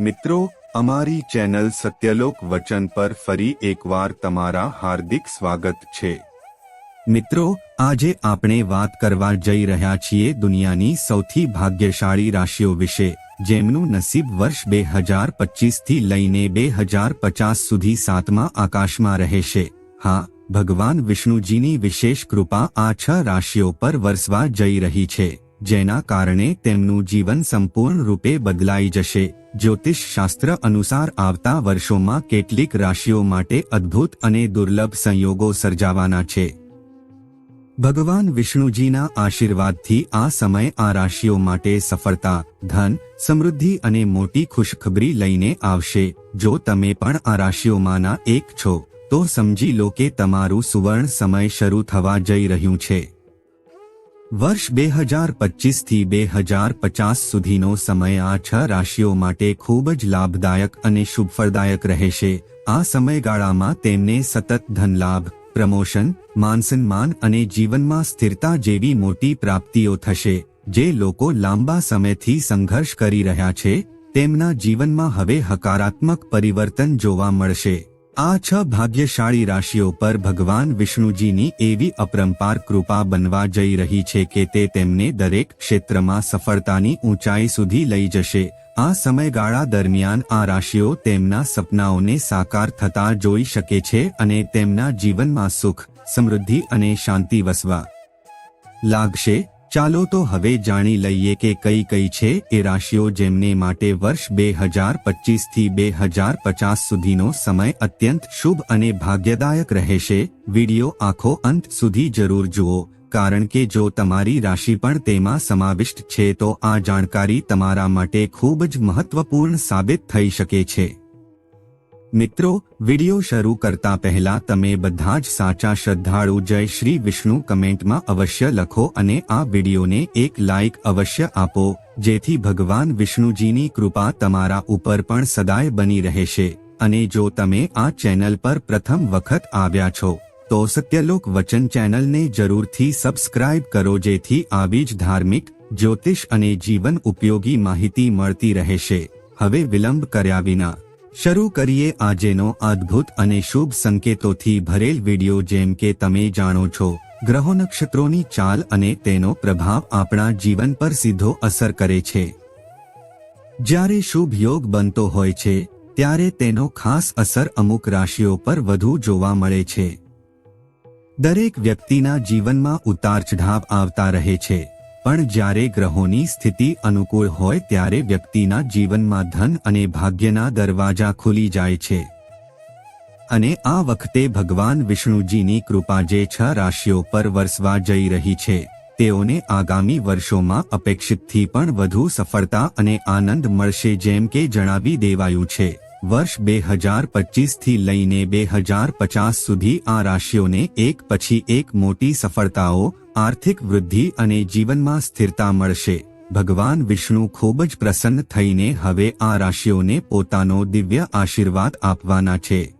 મિત્રો, અમારી ચેનલ સત્યલોક વચન પર ફરી એકવાર તમારા હાર્દિક સ્વાગત છે. મિત્રો, આજે આપણે વાત કરવા જઈ રહ્યા છીએ દુનિયાની સૌથી ભાગ્યશાળી રાશિઓ વિશે, જેમનું નસીબ વર્ષ બે હજાર પચીસથી લઈને બે હજાર પચાસ સુધી સાતમા આકાશમાં રહેશે. હા, ભગવાન વિષ્ણુજીની વિશેષ કૃપા આ છ રાશિઓ પર વરસવા જઈ રહી છે, જેના કારણે તેમનું જીવન સંપૂર્ણ રૂપે બદલાઈ જશે. જ્યોતિષ શાસ્ત્ર અનુસાર આવતા વર્ષોમાં કેટલીક રાશિઓ માટે અદ્ભુત અને દુર્લભ સંયોગો સર્જાવાના છે. ભગવાન વિષ્ણુજીના આશીર્વાદથી આ સમય આ રાશિઓ માટે સફળતા, ધન, સમૃદ્ધિ અને મોટી ખુશખબરી લઈને આવશે. જો તમે પણ આ રાશિઓમાંના એક છો, તો સમજી લો કે તમારું સુવર્ણ સમય શરૂ થવા જઈ રહ્યું છે. વર્ષ બે હજાર પચીસથી બે હજાર પચાસ સુધીનો સમય આ છ રાશિઓ માટે ખૂબ જ લાભદાયક અને શુભફળદાયક રહેશે. આ સમયગાળામાં તેમને સતત ધનલાભ, પ્રમોશન, માનસન્માન અને જીવનમાં સ્થિરતા જેવી મોટી પ્રાપ્તિઓ થશે. જે લોકો લાંબા સમયથી સંઘર્ષ કરી રહ્યા છે, તેમના જીવનમાં હવે હકારાત્મક પરિવર્તન જોવા મળશે. આ છ ભાગ્યશાળી રાશિઓ પર ભગવાન વિષ્ણુજીની એવી અપરંપાર કૃપા બનવા જઈ રહી છે કે તે તેમને દરેક ક્ષેત્રમાં સફળતાની ઊંચાઈ સુધી લઈ જશે. આ સમયગાળા દરમિયાન આ રાશિઓ તેમના સપનાઓને સાકાર થતા જોઈ શકે છે અને તેમના જીવનમાં સુખ, સમૃદ્ધિ અને શાંતિ વસવા લાગશે. ચાલો તો હવે જાણી લઈએ કે કઈ કઈ છે એ રાશિઓ જેમને માટે વર્ષ બે હજાર પચીસથી બે હજાર પચાસ સુધીનો સમય અત્યંત શુભ અને ભાગ્યદાયક રહેશે. વિડિયો આખો અંત સુધી જરૂર જુઓ, કારણ કે જો તમારી રાશિ પણ તેમાં સમાવિષ્ટ છે તો આ જાણકારી તમારા માટે ખૂબ જ મહત્વપૂર્ણ સાબિત થઈ શકે છે. મિત્રો, વિડિયો શરૂ કરતા પહેલા તમે બધા જ સાચા શ્રદ્ધાળુ જય શ્રી વિષ્ણુ કમેન્ટમાં અવશ્ય લખો અને આ વિડિયોને એક લાઇક અવશ્ય આપો, જેથી ભગવાન વિષ્ણુજીની કૃપા તમારા ઉપર પણ સદાય બની રહેશે. અને જો તમે આ ચેનલ પર પ્રથમ વખત આવ્યા છો, તો સત્યલોક વચન ચેનલને જરૂરથી સબસ્ક્રાઇબ કરો જેથી આવી જ ધાર્મિક, જ્યોતિષ અને જીવન ઉપયોગી માહિતી મળતી રહેશે. હવે વિલંબ કર્યા વિના શરૂ કરીએ આજેનો અદ્ભુત અને શુભ સંકેતોથી ભરેલ વિડિયો જેમ કે તમે જાણો છો, ગ્રહો નક્ષત્રોની ચાલ અને તેનો પ્રભાવ આપણા જીવન પર સીધો અસર કરે છે. જ્યારે શુભ યોગ બનતો હોય છે, ત્યારે તેનો ખાસ અસર અમુક રાશિઓ પર વધુ જોવા મળે છે. દરેક વ્યક્તિના જીવનમાં ઉતાર ચઢાવ આવતા રહે છે. પણ જ્યારે ગ્રહોની સ્થિતિ અનુકૂળ હોય ત્યારે વ્યક્તિના જીવનમાં ધન અને ભાગ્યના દરવાજા ખુલી જાય છે. અને આ વખતે ભગવાન વિષ્ણુજીની કૃપા જે છ રાશિઓ પર વરસવા જઈ રહી છે, તેઓને આગામી વર્ષોમાં અપેક્ષિતથી પણ વધુ સફળતા અને આનંદ મળશે જેમ કે જણાવી દેવાયું છે. વર્ષ બે હજાર પચીસથી લઈને બે હજાર પચાસ સુધી આ રાશિઓને એક પછી એક મોટી સફળતાઓ, આર્થિક વૃદ્ધિ અને જીવનમાં સ્થિરતા મળશે. ભગવાન વિષ્ણુ ખૂબ જ પ્રસન્ન થઈને હવે આ રાશિઓને પોતાનો દિવ્ય આશીર્વાદ આપવાના છે.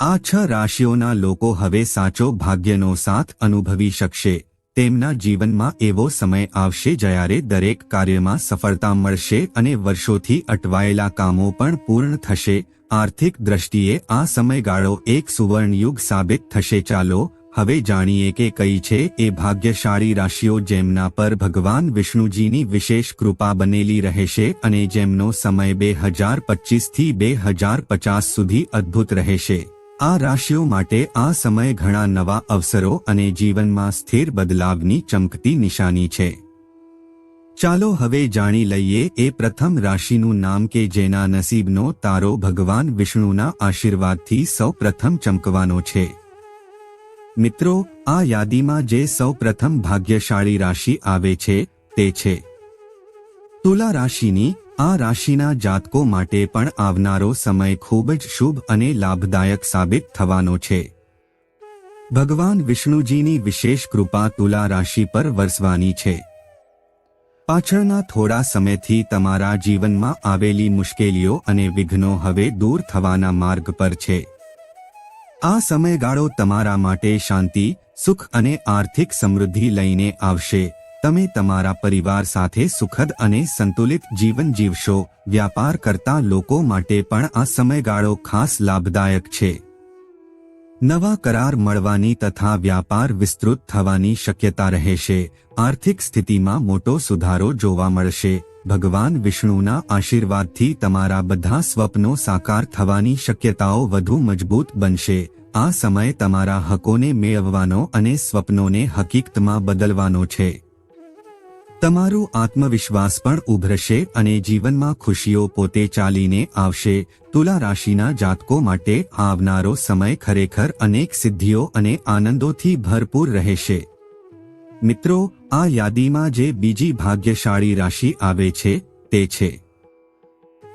આ છ રાશિઓના લોકો હવે સાચો ભાગ્યનો સાથ અનુભવી શકશે. તેમના જીવનમાં એવો સમય આવશે જ્યારે દરેક કાર્યમાં સફળતા મળશે અને વર્ષોથી અટવાયેલા કામો પણ પૂર્ણ થશે. આર્થિક દ્રષ્ટિએ આ સમયગાળો એક સુવર્ણયુગ સાબિત થશે. ચાલો, હવે જાણીએ કે કઈ છે એ ભાગ્યશાળી રાશિઓ જેમના પર ભગવાન વિષ્ણુજીની વિશેષ કૃપા બનેલી રહેશે અને જેમનો સમય બે હજાર પચીસથી બે હજાર પચાસ સુધી અદ્ભુત રહેશે. આ રાશિઓ માટે આ સમય ઘણા નવા અવસરો અને જીવનમાં સ્થિર બદલાવની ચમકતી નિશાની છે. ચાલો હવે જાણી લઈએ એ પ્રથમ રાશિનું નામ કે જેના નસીબનો તારો ભગવાન વિષ્ણુના આશીર્વાદથી સૌ પ્રથમ ચમકવાનો છે. મિત્રો, આ યાદીમાં જે સૌ પ્રથમ ભાગ્યશાળી રાશિ આવે છે, તે છે. તુલા રાશિની આ રાશિના જાતકો માટે પણ આવનારો સમય ખૂબ જ શુભ અને લાભદાયક સાબિત થવાનો છે. ભગવાન વિષ્ણુજીની વિશેષ કૃપા તુલા રાશિ પર વરસવાની છે. પાછળના થોડા સમયથી તમારા જીવનમાં આવેલી મુશ્કેલીઓ અને વિઘ્નો હવે દૂર થવાના માર્ગ પર છે. આ સમયગાળો તમારા માટે શાંતિ, સુખ અને આર્થિક સમૃદ્ધિ લઈને આવશે. તમે તમારા પરિવાર સાથે સુખદ અને સંતુલિત જીવન જીવશો. વ્યાપાર કરતા લોકો માટે પણ આ સમયગાળો ખાસ લાભદાયક છે. નવા કરાર મળવાની તથા વ્યાપાર વિસ્તૃત થવાની શક્યતા રહેશે. આર્થિક સ્થિતિમાં મોટો સુધારો જોવા મળશે. ભગવાન વિષ્ણુના આશીર્વાદથી તમારા બધા સ્વપ્નો સાકાર થવાની શક્યતાઓ વધુ મજબૂત બનશે. આ સમય તમારા હકોને મેળવવાનો અને સ્વપ્નોને હકીકતમાં બદલવાનો છે. તમારું આત્મવિશ્વાસ પણ ઉભરશે અને જીવનમાં ખુશીઓ પોતે ચાલીને આવશે. તુલા રાશિના જાતકો માટે આવનારો સમય ખરેખર અનેક સિદ્ધિઓ અને આનંદોથી ભરપૂર રહેશે. મિત્રો, આ યાદીમાં જે બીજી ભાગ્યશાળી રાશિ આવે છે, તે છે.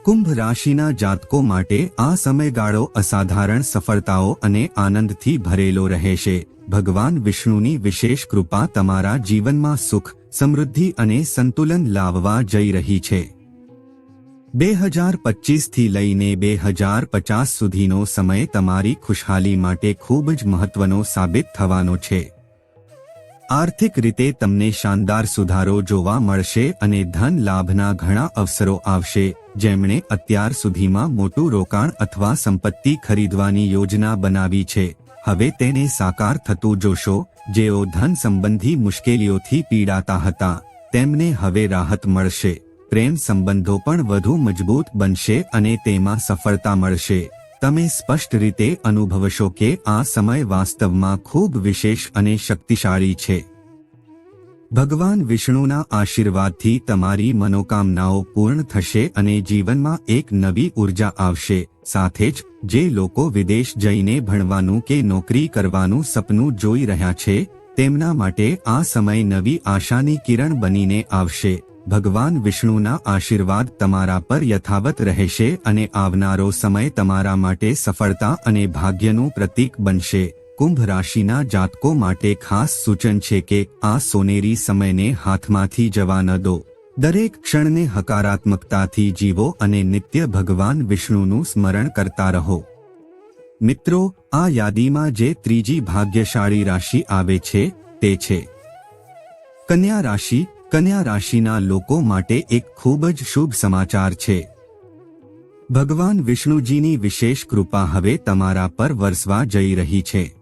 કુંભ રાશિના જાતકો માટે આ સમયગાળો અસાધારણ સફળતાઓ અને આનંદથી ભરેલો રહેશે. ભગવાન વિષ્ણુની વિશેષ કૃપા તમારા જીવનમાં સુખ સમૃદ્ધિ અને સંતુલન લાવવા જઈ રહી છે. બે હજાર પચીસથી લઈને બે હજાર પચાસ સુધીનો સમય તમારી ખુશહાલી માટે ખૂબ જ મહત્વનો સાબિત થવાનો છે. આર્થિક રીતે તમને શાનદાર સુધારો જોવા મળશે અને ધન લાભના ઘણા અવસરો આવશે, જેમણે અત્યાર સુધીમાં મોટું રોકાણ અથવા સંપત્તિ ખરીદવાની યોજના બનાવી છે. હવે તેને સાકાર થતું જોશો, જેઓ ધન સંબંધી મુશ્કેલીઓથી પીડાતા હતા, તેમને હવે રાહત મળશે. પ્રેમ સંબંધો પણ વધુ મજબૂત બનશે અને તેમાં સફળતા મળશે. તમે સ્પષ્ટ રીતે અનુભવશો કે આ સમય વાસ્તવમાં ખૂબ વિશેષ અને શક્તિશાળી છે. ભગવાન વિષ્ણુના આશીર્વાદથી તમારી મનોકામનાઓ પૂર્ણ થશે અને જીવનમાં એક નવી ઊર્જા આવશે. સાથે જ, જે લોકો વિદેશ જઈને ભણવાનું કે નોકરી કરવાનું સપનું જોઈ રહ્યા છે, તેમના માટે આ સમય નવી આશાની કિરણ બનીને આવશે. ભગવાન વિષ્ણુના આશીર્વાદ તમારા પર યથાવત રહેશે અને આવનારો સમય તમારા માટે સફળતા અને ભાગ્યનું પ્રતીક બનશે. કુંભ રાશિના જાતકો માટે ખાસ સૂચન છે કે આ સોનેરી સમયને હાથમાંથી જવા ન દો. દરેક ક્ષણને હકારાત્મકતાથી જીવો અને નિત્ય ભગવાન વિષ્ણુનું સ્મરણ કરતા રહો. મિત્રો, આ યાદીમાં જે ત્રીજી ભાગ્યશાળી રાશિ આવે છે, તે છે. કન્યા રાશિ, કન્યા રાશિના લોકો માટે એક ખૂબ જ શુભ સમાચાર છે. ભગવાન વિષ્ણુજીની વિશેષ કૃપા હવે તમારા પર વરસવા જઈ રહી છે.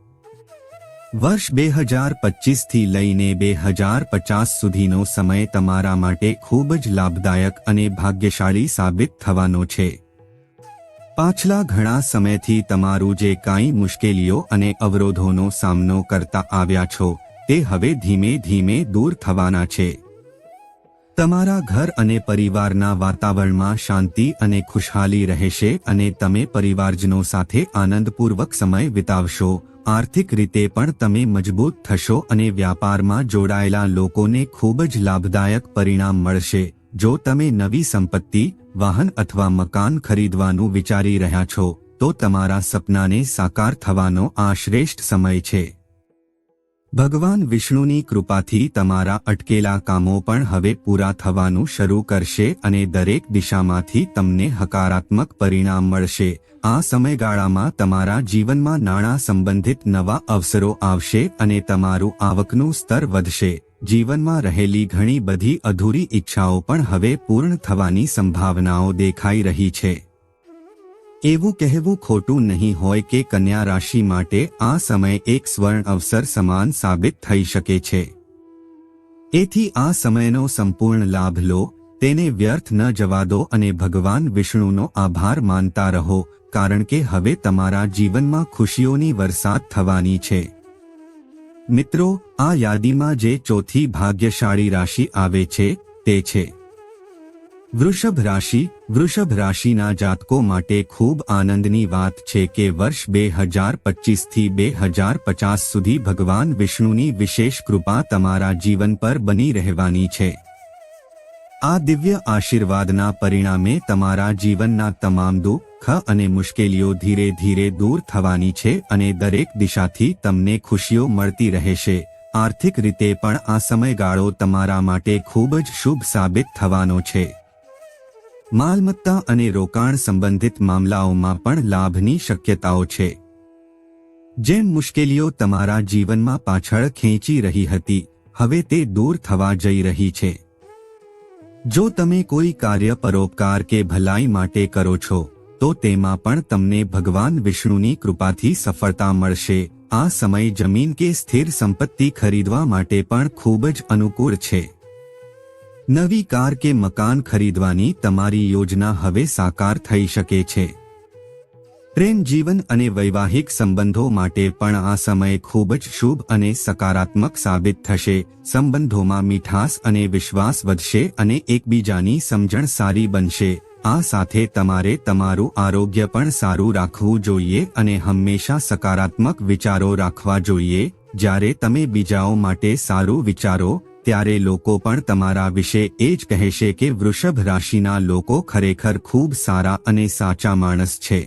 વર્ષ બે હજાર પચીસથી લઈને બે હજાર પચાસ સુધીનો સમય તમારા માટે ખૂબ જ લાભદાયક અને ભાગ્યશાળી સાબિત થવાનો છે. પાછલા ઘણા સમયથી તમારું જે કાંઈ મુશ્કેલીઓ અને અવરોધોનો સામનો કરતા આવ્યા છો, તે હવે ધીમે ધીમે દૂર થવાના છે. તમારા ઘર અને પરિવારના વાતાવરણમાં શાંતિ અને ખુશહાલી રહેશે અને તમે પરિવારજનો સાથે આનંદપૂર્વક સમય વિતાવશો. આર્થિક રીતે પણ તમે મજબૂત થશો અને વ્યાપારમાં જોડાયેલા લોકોને ખૂબ જ લાભદાયક પરિણામ મળશે. જો તમે નવી સંપત્તિ, વાહન અથવા મકાન ખરીદવાનું વિચારી રહ્યા છો, તો તમારા સપનાને સાકાર થવાનો આ શ્રેષ્ઠ સમય છે. ભગવાન વિષ્ણુની કૃપાથી તમારા અટકેલા કામો પણ હવે પૂરા થવાનું શરૂ કરશે અને દરેક દિશામાંથી તમને હકારાત્મક પરિણામ મળશે. આ સમયગાળામાં તમારા જીવનમાં નાણાં સંબંધિત નવા અવસરો આવશે અને તમારું આવકનું સ્તર વધશે. જીવનમાં રહેલી ઘણી બધી અધૂરી ઈચ્છાઓ પણ હવે પૂર્ણ થવાની સંભાવનાઓ દેખાઈ રહી છે. એવું કહેવું ખોટું નહીં હોય કે કન્યા રાશિ માટે આ સમય એક સ્વર્ણ અવસર સમાન સાબિત થઈ શકે છે. એથી આ સમયનો સંપૂર્ણ લાભ લો, તેને વ્યર્થ ન જવા દો અને ભગવાન વિષ્ણુનો આભાર માનતા રહો, કારણ કે હવે તમારા જીવનમાં ખુશીઓની વરસાદ થવાની છે. મિત્રો, આ યાદીમાં જે ચોથી ભાગ્યશાળી રાશિ આવે છે, તે છે. વૃષભ રાશિ, વૃષભ રાશિના જાતકો માટે ખૂબ આનંદની વાત છે કે વર્ષ બે હજાર પચીસથી બે હજાર પચાસ સુધી ભગવાન વિષ્ણુની વિશેષ કૃપા તમારા જીવન પર બની રહેવાની છે. આ દિવ્ય આશીર્વાદના પરિણામે તમારા જીવનના તમામ દુઃખ અને મુશ્કેલીઓ ધીરે ધીરે દૂર થવાની છે અને દરેક દિશાથી તમને ખુશીઓ મળતી રહેશે. આર્થિક રીતે પણ આ સમયગાળો તમારા માટે ખૂબ જ શુભ સાબિત થવાનો છે. માલમત્તા અને રોકાણ સંબંધિત મામલાઓમાં પણ લાભની શક્યતાઓ છે. જેમ મુશ્કેલીઓ તમારા જીવનમાં પાછળ ખેંચી રહી હતી, હવે તે દૂર થવા જઈ રહી છે. જો તમે કોઈ કાર્ય પરોપકાર કે ભલાઈ માટે કરો છો, તો તેમાં પણ તમને ભગવાન વિષ્ણુની કૃપાથી સફળતા મળશે. આ સમય જમીન કે સ્થિર સંપત્તિ ખરીદવા માટે પણ ખૂબ જ અનુકૂળ છે. નવી કાર કે મકાન ખરીદવાની તમારી યોજના હવે સાકાર થઈ શકે છે. પ્રેમ, જીવન અને વૈવાહિક સંબંધો માટે પણ આ સમય ખૂબ જ શુભ અને સકારાત્મક સાબિત થશે. સંબંધોમાં મીઠાસ અને વિશ્વાસ વધશે અને એકબીજાની સમજણ સારી બનશે. આ સાથે તમારે તમારું આરોગ્ય પણ સારું રાખવું જોઈએ અને હંમેશા સકારાત્મક વિચારો રાખવા જોઈએ. જ્યારે તમે બીજાઓ માટે સારું વિચારો ત્યારે લોકો પણ તમારા વિશે એ જ કહેશે કે વૃષભ રાશિના લોકો ખરેખર ખૂબ સારા અને સાચા માણસ છે.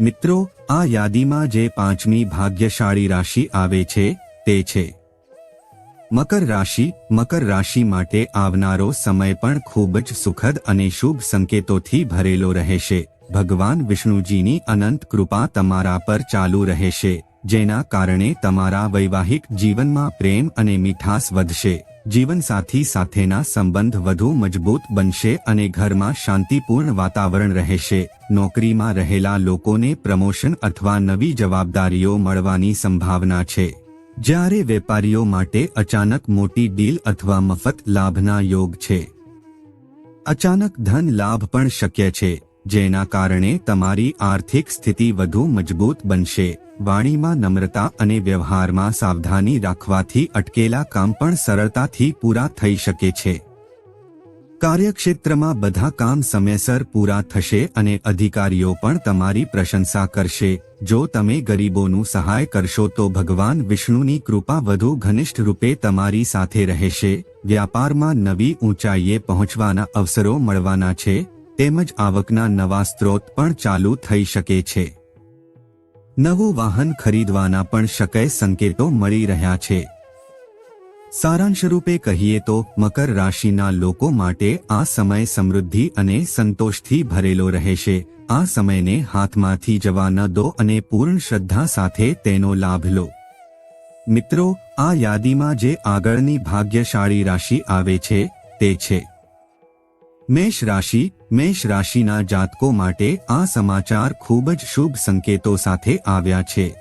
મિત્રો, આ યાદીમાં જે પાંચમી ભાગ્યશાળી રાશિ આવે છે, તે છે. મકર રાશિ મકર રાશિ માટે આવનારો સમય પણ ખૂબ જ સુખદ અને શુભ સંકેતોથી ભરેલો રહેશે. ભગવાન વિષ્ણુજીની અનંત કૃપા તમારા પર ચાલુ રહેશે. જેના કારણે તમારા વૈવાહિક જીવનમાં પ્રેમ અને મીઠાસ વધશે. જીવનસાથી સાથેના સંબંધ વધુ મજબૂત બનશે અને ઘરમાં શાંતિપૂર્ણ વાતાવરણ રહેશે. નોકરીમાં રહેલા લોકોને પ્રમોશન અથવા નવી જવાબદારીઓ મળવાની સંભાવના છે. જ્યારે વેપારીઓ માટે અચાનક મોટી ડીલ અથવા મફત લાભના યોગ છે. અચાનક ધન લાભ પણ શક્ય છે, જેના કારણે તમારી આર્થિક સ્થિતિ વધુ મજબૂત બનશે. વાણીમાં નમ્રતા અને વ્યવહારમાં સાવધાની રાખવાથી અટકેલા કામ પણ સરળતાથી પૂરા થઈ શકે છે. કાર્યક્ષેત્રમાં બધા કામ સમયસર પૂરા થશે અને અધિકારીઓ પણ તમારી પ્રશંસા કરશે. જો તમે ગરીબોનું સહાય કરશો તો ભગવાન વિષ્ણુની કૃપા વધુ ઘનિષ્ઠ રૂપે તમારી સાથે રહેશે. વ્યાપારમાં નવી ઊંચાઈએ પહોંચવાના અવસરો મળવાના છે, તેમજ આવકના નવા સ્ત્રોત પણ ચાલુ થઈ શકે છે. નવું વાહન ખરીદવાના પણ શક્ય સંકેતો મળી રહ્યા છે. સારાંશ રૂપે કહીએ તો, મકર રાશિના લોકો માટે આ સમય સમૃદ્ધિ અને સંતોષથી ભરેલો રહેશે. આ સમયને હાથમાંથી જવા ન દો અને પૂર્ણ શ્રદ્ધા સાથે તેનો લાભ લો. મિત્રો, આ યાદીમાં જે આગળની ભાગ્યશાળી રાશિ આવે છે, તે છે. મેષ રાશિ, મેષ રાશિના જાતકો માટે આ સમાચાર ખૂબ જ શુભ સંકેતો સાથે આવ્યા છે.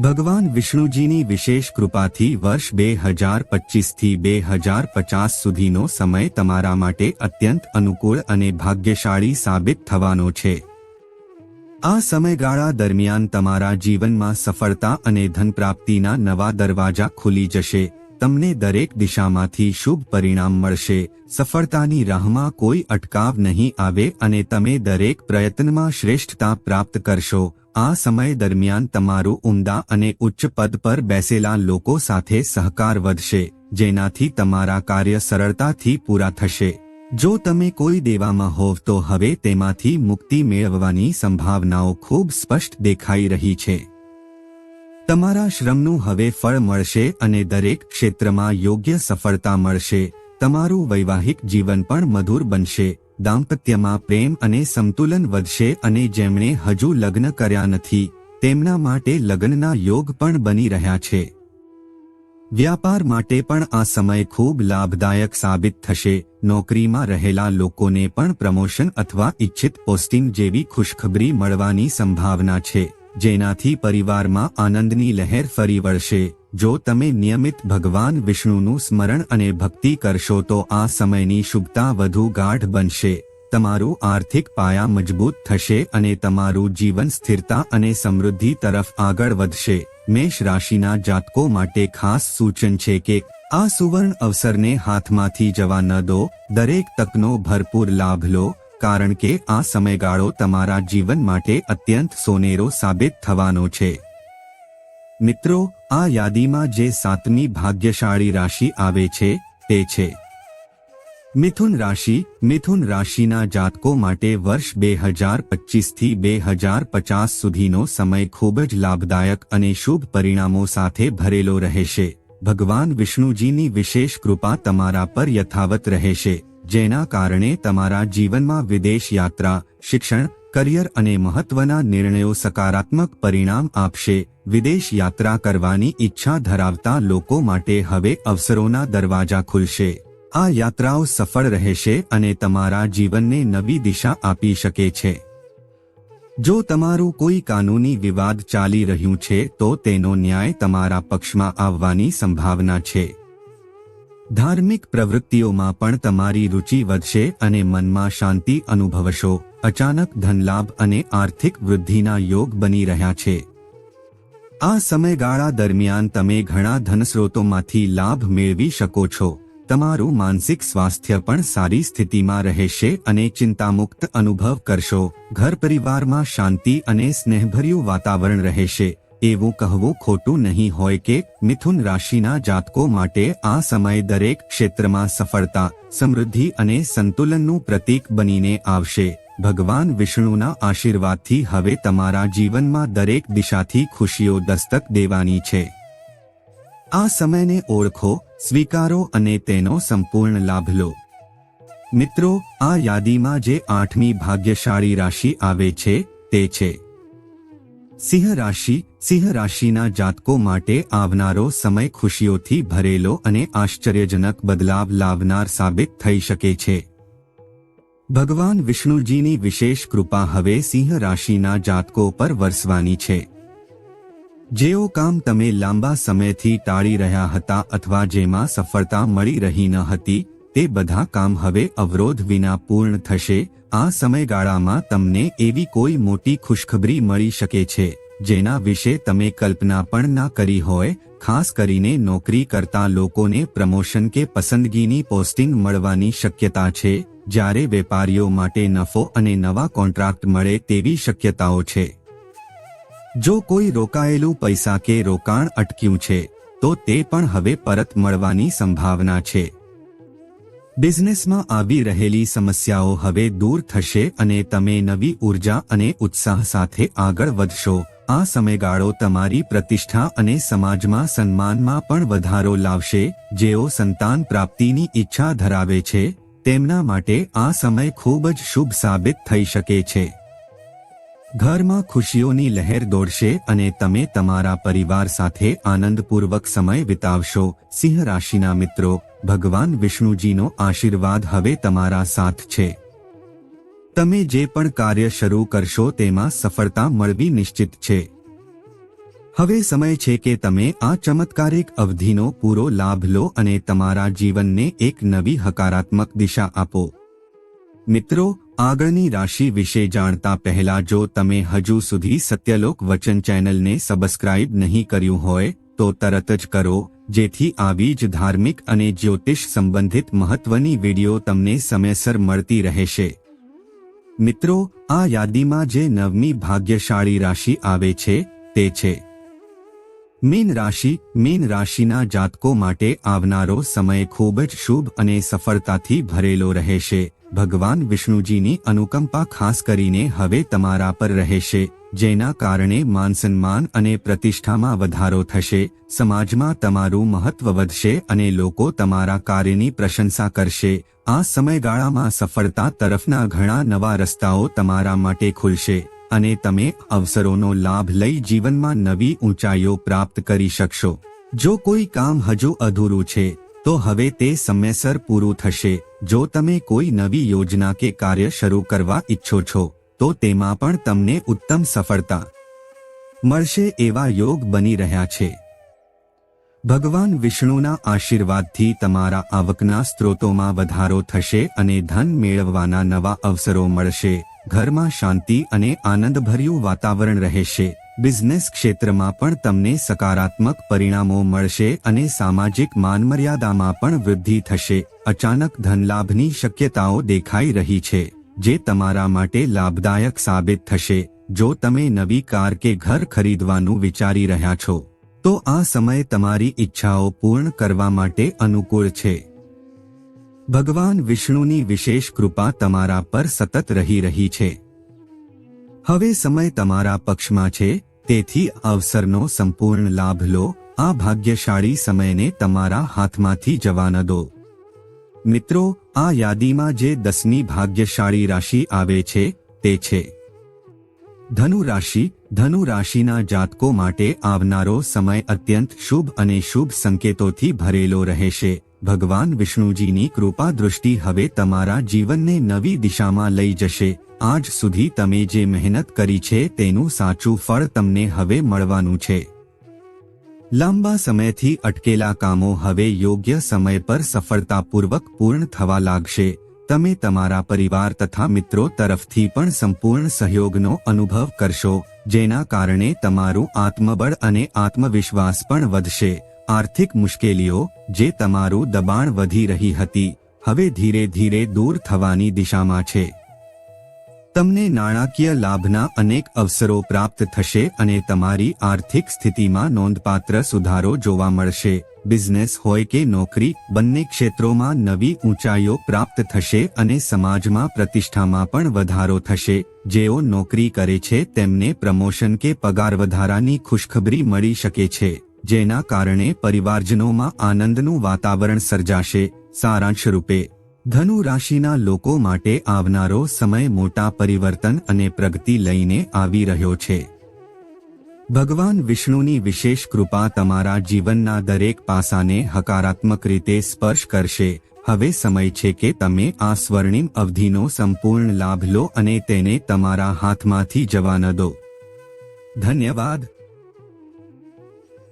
ભગવાન વિષ્ણુજીની વિશેષ કૃપાથી વર્ષ બે હજાર પચીસથી બે હજાર પચાસ સુધીનો સમય તમારા માટે અત્યંત અનુકૂળ અને ભાગ્યશાળી સાબિત થવાનો છે. આ સમયગાળા દરમિયાન તમારા જીવનમાં સફળતા અને ધનપ્રાપ્તિના નવા દરવાજા ખુલી જશે. તમને દરેક દિશામાંથી શુભ પરિણામ મળશે. સફળતાની રાહમાં કોઈ અટકાવ નહીં આવે અને તમે દરેક પ્રયત્નમાં શ્રેષ્ઠતા પ્રાપ્ત કરશો. આ સમય દરમિયાન તમારું ઉમદા અને ઉચ્ચ પદ પર બેસેલા લોકો સાથે સહકાર વધશે, જેનાથી તમારા કાર્ય સરળતાથી પૂરા થશે. જો તમે કોઈ દેવામાં હોવ તો હવે તેમાંથી મુક્તિ મેળવવાની સંભાવનાઓ ખૂબ સ્પષ્ટ દેખાઈ રહી છે. તમારા શ્રમનું હવે ફળ મળશે અને દરેક ક્ષેત્રમાં યોગ્ય સફળતા મળશે. તમારું વૈવાહિક જીવન પણ મધુર બનશે. દાંપત્યમાં પ્રેમ અને સંતુલન વધશે અને જેમણે હજુ લગ્ન કર્યા નથી, તેમના માટે લગ્નના યોગ પણ બની રહ્યા છે. વ્યાપાર માટે પણ આ સમય ખૂબ લાભદાયક સાબિત થશે. નોકરીમાં રહેલા લોકોને પણ પ્રમોશન અથવા ઇચ્છિત પોસ્ટિંગ જેવી ખુશખબરી મળવાની સંભાવના છે. જેનાથી પરિવારમાં આનંદની લહેર ફરી વળશે. જો તમે નિયમિત ભગવાન વિષ્ણુનું સ્મરણ અને ભક્તિ કરશો તો આ સમયની શુભતા વધુ ગાઢ બનશે. તમારું આર્થિક પાયા મજબૂત થશે અને તમારું જીવન સ્થિરતા અને સમૃદ્ધિ તરફ આગળ વધશે. મેષ રાશિના જાતકો માટે ખાસ સૂચન છે કે, આ સુવર્ણ અવસરને હાથમાંથી જવા ન દો. દરેક તકનો ભરપૂર લાભ લો. કારણ કે આ સમયગાળો તમારા જીવન માટે અત્યંત સોનેરો સાબિત થવાનો છે. મિત્રો, આ યાદીમાં જે સાતમી ભાગ્યશાળી રાશિ આવે છે, તે છે. મિથુન રાશિ, મિથુન રાશિના જાતકો માટે વર્ષ બે હજાર પચીસથી બે હજાર પચાસ સુધીનો સમય ખૂબ જ લાભદાયક અને શુભ પરિણામો સાથે ભરેલો રહેશે. ભગવાન વિષ્ણુજીની વિશેષ કૃપા તમારા પર યથાવત રહેશે. જેના કારણે તમારા જીવનમાં વિદેશ યાત્રા, શિક્ષણ, કરિયર અને મહત્વના નિર્ણયો સકારાત્મક પરિણામ આપશે. વિદેશ યાત્રા કરવાની ઈચ્છા ધરાવતા લોકો માટે હવે અવસરોના દરવાજા ખુલશે. આ યાત્રાઓ સફળ રહેશે અને તમારા જીવનને નવી દિશા આપી શકે છે. જો તમારું કોઈ કાનૂની વિવાદ ચાલી રહ્યું છે તો તેનો ન્યાય તમારા પક્ષમાં આવવાની સંભાવના છે. ધાર્મિક પ્રવૃત્તિઓમાં પણ તમારી રુચિ વધશે અને મનમાં શાંતિ અનુભવશો. અચાનક ધનલાભ અને આર્થિક વૃદ્ધિના યોગ બની રહ્યા છે. આ સમયગાળા દરમિયાન તમે ઘણા ધનસ્રોતોમાંથી લાભ મેળવી શકો છો. તમારું માનસિક સ્વાસ્થ્ય પણ સારી સ્થિતિમાં રહેશે અને ચિંતામુક્ત અનુભવ કરશો. ઘર પરિવારમાં શાંતિ અને સ્નેહભર્યું વાતાવરણ રહેશે. એવું કહેવું ખોટું નહીં હોય કે મિથુન રાશિના જાતકો માટે આ સમય દરેક ક્ષેત્રમાં સફળતા, સમૃદ્ધિ અને સંતુલનનું પ્રતીક બનીને આવશે. ભગવાન વિષ્ણુના આશીર્વાદથી હવે તમારા જીવનમાં દરેક દિશાથી ખુશીઓ દસ્તક દેવાની છે. આ સમયને ઓળખો, સ્વીકારો અને તેનો સંપૂર્ણ લાભ લો. મિત્રો, આ યાદીમાં જે આઠમી ભાગ્યશાળી રાશિ આવે છે, તે છે. સિંહ રાશિ સિંહ રાશિના જાતકો માટે આવનારો સમય ખુશીઓથી ભરેલો અને આશ્ચર્યજનક બદલાવ લાવનાર સાબિત થઈ શકે છે. ભગવાન વિષ્ણુજીની વિશેષ કૃપા હવે સિંહ રાશિના જાતકો પર વરસવાની છે. જેઓ કામ તમે લાંબા સમયથી ટાળી રહ્યા હતા અથવા જેમાં સફળતા મળી રહી ન હતી, તે બધા કામ હવે અવરોધ વિના પૂર્ણ થશે આ સમયગાળામાં તમને એવી કોઈ મોટી ખુશખબરી મળી શકે છે, જેના વિશે તમે કલ્પના પણ ના કરી હોય, ખાસ કરીને નોકરી કરતા લોકોને પ્રમોશન કે પસંદગીની પોસ્ટિંગ મળવાની શક્યતા છે, જ્યારે વેપારીઓ માટે નફો અને નવા કોન્ટ્રાક્ટ મળે તેવી શક્યતાઓ છે. જો કોઈ રોકાયેલું પૈસા કે રોકાણ અટક્યું છે, તો તે પણ હવે પરત મળવાની સંભાવના છે. બિઝનેસમાં આવી રહેલી સમસ્યાઓ હવે દૂર થશે અને તમે નવી ઊર્જા અને ઉત્સાહ સાથે આગળ વધશો. આ સમયગાળો તમારી પ્રતિષ્ઠા અને સમાજમાં સન્માનમાં પણ વધારો લાવશે. જેઓ સંતાન પ્રાપ્તિની ઈચ્છા ધરાવે છે, તેમના માટે આ સમય ખૂબ જ શુભ સાબિત થઈ શકે છે. ઘરમાં ખુશીઓની લહેર દોડશે અને તમે તમારા પરિવાર સાથે આનંદપૂર્વક સમય વિતાવશો. સિંહ રાશિના મિત્રો, ભગવાન વિષ્ણુજીનો આશીર્વાદ હવે તમારા સાથ છે. તમે જે પણ કાર્ય શરૂ કરશો તેમાં સફળતા મળવી નિશ્ચિત છે. હવે સમય છે કે તમે આ ચમત્કારિક અવધિનો પૂરો લાભ લો અને તમારા જીવનને એક નવી હકારાત્મક દિશા આપો. મિત્રો આગળની રાશિ વિશે જાણતા પહેલા જો તમે હજુ સુધી સત્યલોક વચન ચેનલને સબસ્ક્રાઇબ નહીં કર્યું હોય, તો તરત જ કરો, જેથી આવી જ ધાર્મિક અને જ્યોતિષ સંબંધિત મહત્વની વીડિયો તમને સમયસર મળતી રહેશે. મિત્રો, આ યાદીમાં જે નવમી ભાગ્યશાળી રાશિ આવે છે, તે છે. મીન રાશિ, મીન રાશિના જાતકો માટે આવનારો સમય ખૂબ જ શુભ અને સફળતાથી ભરેલો રહેશે. ભગવાન વિષ્ણુજીની અનુકંપા ખાસ કરીને હવે તમારા પર રહેશે, જેના કારણે માનસન્માન અને પ્રતિષ્ઠામાં વધારો થશે. સમાજમાં તમારું મહત્વ વધશે અને લોકો તમારા કાર્યની પ્રશંસા કરશે. આ સમયગાળામાં સફળતા તરફના ઘણા નવા રસ્તાઓ તમારા માટે ખુલશે. અને તમે અવસરોનો લાભ લઈ જીવનમાં નવી ઊંચાઈઓ પ્રાપ્ત કરી શકશો. જો કોઈ કામ હજુ અધૂરું છે, તો હવે તે સમયસર પૂરું થશે. જો તમે કોઈ નવી યોજના કે કાર્ય શરૂ કરવા ઈચ્છો છો, તો તેમાં પણ તમને ઉત્તમ સફળતા મળશે એવા યોગ બની રહ્યા છે. ભગવાન વિષ્ણુના આશીર્વાદથી તમારા આવકના સ્ત્રોતોમાં વધારો થશે અને ધન મેળવવાના નવા અવસરો મળશે. ઘરમાં શાંતિ અને આનંદભર્યું વાતાવરણ રહેશે. બિઝનેસ ક્ષેત્રમાં પણ તમને સકારાત્મક પરિણામો મળશે અને સામાજિક માનમર્યાદામાં પણ વૃદ્ધિ થશે. અચાનક ધનલાભની શક્યતાઓ દેખાઈ રહી છે, જે તમારા માટે લાભદાયક સાબિત થશે. જો તમે નવી કાર કે ઘર ખરીદવાનું વિચારી રહ્યા છો, તો આ સમય તમારી ઈચ્છાઓ પૂર્ણ કરવા માટે અનુકૂળ છે. ભગવાન વિષ્ણુની વિશેષ કૃપા તમારા પર સતત રહી રહી છે. હવે સમય તમારા પક્ષમાં છે, તેથી અવસરનો સંપૂર્ણ લાભ લો, આ ભાગ્યશાળી સમયને તમારા હાથમાંથી જવા ન દો. મિત્રો, આ યાદીમાં જે દસમી ભાગ્યશાળી રાશિ આવે છે, તે છે. ધનુ રાશિ, ધનુ રાશિના જાતકો માટે આવનારો સમય અત્યંત શુભ અને શુભ સંકેતોથી ભરેલો રહેશે. ભગવાન વિષ્ણુજીની કૃપા દૃષ્ટિ હવે તમારા જીવનને નવી દિશામાં લઈ જશે. આજ સુધી તમે જે મહેનત કરી છે તેનું સાચું ફળ તમને હવે મળવાનું છે. લાંબા સમયથી અટકેલા કામો હવે યોગ્ય સમય પર સફળતાપૂર્વક પૂર્ણ થવા લાગશે. તમે તમારા પરિવાર તથા મિત્રો તરફથી પણ સંપૂર્ણ સહયોગનો અનુભવ કરશો, જેના કારણે તમારું આત્મબળ અને આત્મવિશ્વાસ પણ વધશે. આર્થિક મુશ્કેલીઓ જે તમારું દબાણ વધી રહી હતી, હવે ધીરે ધીરે દૂર થવાની દિશામાં છે. તમને નાણાકીય લાભના અનેક અવસરો પ્રાપ્ત થશે અને તમારી આર્થિક સ્થિતિમાં નોંધપાત્ર સુધારો જોવા મળશે. બિઝનેસ હોય કે નોકરી, બંને ક્ષેત્રોમાં નવી ઊંચાઈઓ પ્રાપ્ત થશે અને સમાજમાં પ્રતિષ્ઠામાં પણ વધારો થશે. જેઓ નોકરી કરે છે તેમને પ્રમોશન કે પગાર વધારાની ખુશખબરી મળી શકે છે. જેના કારણે પરિવારજનોમાં આનંદનું વાતાવરણ સર્જાશે. સારાંશ રૂપે, ધનુ રાશિના લોકો માટે આવનારો સમય મોટા પરિવર્તન અને પ્રગતિ લઈને આવી રહ્યો છે. ભગવાન વિષ્ણુની વિશેષ કૃપા તમારા જીવનના દરેક પાસાને હકારાત્મક રીતે સ્પર્શ કરશે. હવે સમય છે કે તમે આ સ્વર્ણિમ અવધિનો સંપૂર્ણ લાભ લો અને તેને તમારા હાથમાંથી જવા ન દો. ધન્યવાદ.